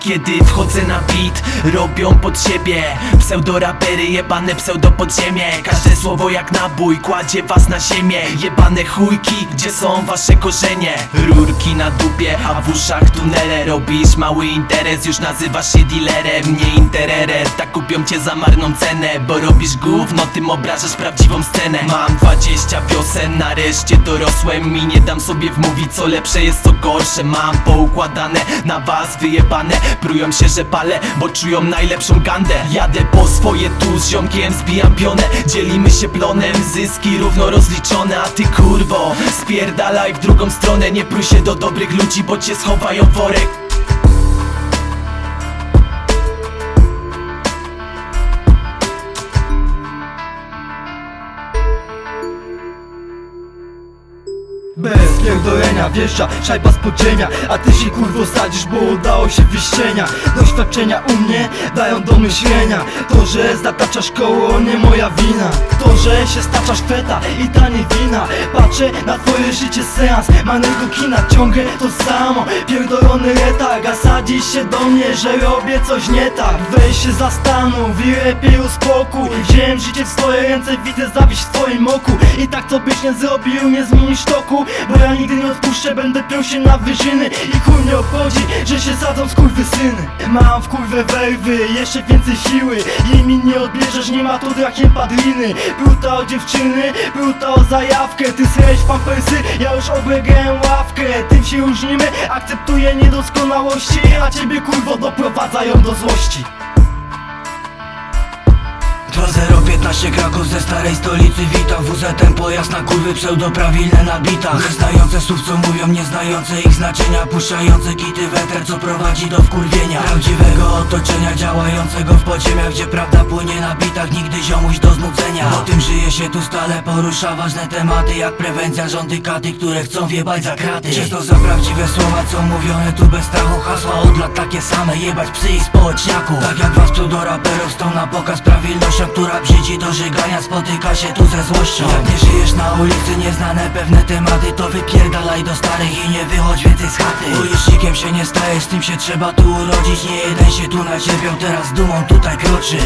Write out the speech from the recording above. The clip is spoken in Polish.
Kiedy wchodzę na beat, robią pod siebie Pseudorapery, jebane pseudopodziemie Każde słowo jak nabój, kładzie was na ziemię. Jebane chujki, gdzie są wasze korzenie? Rurki na dupie, a w uszach tunele. Robisz mały interes, już nazywasz się dealerem. Nie intererer, tak kupią cię za marną cenę. Bo robisz gówno, tym obrażasz prawdziwą scenę. Mam 20 piosen, nareszcie dorosłem I nie dam sobie wmówić co lepsze jest co gorsze. Mam poukładane, na was wyjebane Prują się, że palę, bo czują najlepszą gandę. Jadę po swoje tu z ziomkiem, zbijam pionę. Dzielimy się plonem, zyski równo rozliczone. A ty kurwo, spierdalaj w drugą stronę. Nie prój się do dobrych ludzi, bo cię schowają worek Bez pierdolenia wjeżdża szajba z podziemia. A ty się kurwo sadzisz, bo udało się wyścienia. Doświadczenia u mnie dają do myślenia. To, że zataczasz koło nie moja wina. To, że się staczasz feta i tanie wina. Patrzę na twoje życie seans Manego kina. Ciągle to samo Pierdolony letak, a sadzisz się do mnie, że robię coś nie tak. Weź się zastanów i lepiej uspokój. Wziąłem życie w swoje ręce, widzę zawiść w twoim oku. I tak co byś nie zrobił, nie zmienisz toku Bo ja nigdy nie odpuszczę, będę piął się na wyżyny. I chuj mnie obchodzi, że się sadzą skurwysyny Mam w kurwę werwy, jeszcze więcej siły. Jej mi nie odbierzesz, nie ma tu drakiem padliny. Pruta o dziewczyny, pruta o zajawkę. Ty sreć pampersy, ja już oblegałem ławkę. Tym się różnimy, akceptuję niedoskonałości A ciebie kurwo doprowadzają do złości To 015 Kraków ze starej stolicy witam pojazd na kurwy pseudoprawilne na bitach Znające słów co mówią, nieznające ich znaczenia. Puszczające kity weter co prowadzi do wkurwienia. Prawdziwego otoczenia działającego w podziemiach Gdzie prawda płynie na bitach, nigdy ziomuś do znudzenia. O tym żyje się tu stale, porusza ważne tematy Jak prewencja, rządy katy, które chcą wjebać za kraty. Często za prawdziwe słowa co mówione tu bez strachu. Hasła od lat takie same, jebać psy i społeczniaków. Tak jak was pseudoraperów stą na pokaz prawilnością Która brzydzi do żygania, spotyka się tu ze złością. Jak nie żyjesz na ulicy, nieznane pewne tematy To wypierdalaj do starych i nie wychodź więcej z chaty. Ulicznikiem się nie stajesz, z tym się trzeba tu urodzić. Nie jeden się tu nacierpiał, teraz dumą tutaj kroczy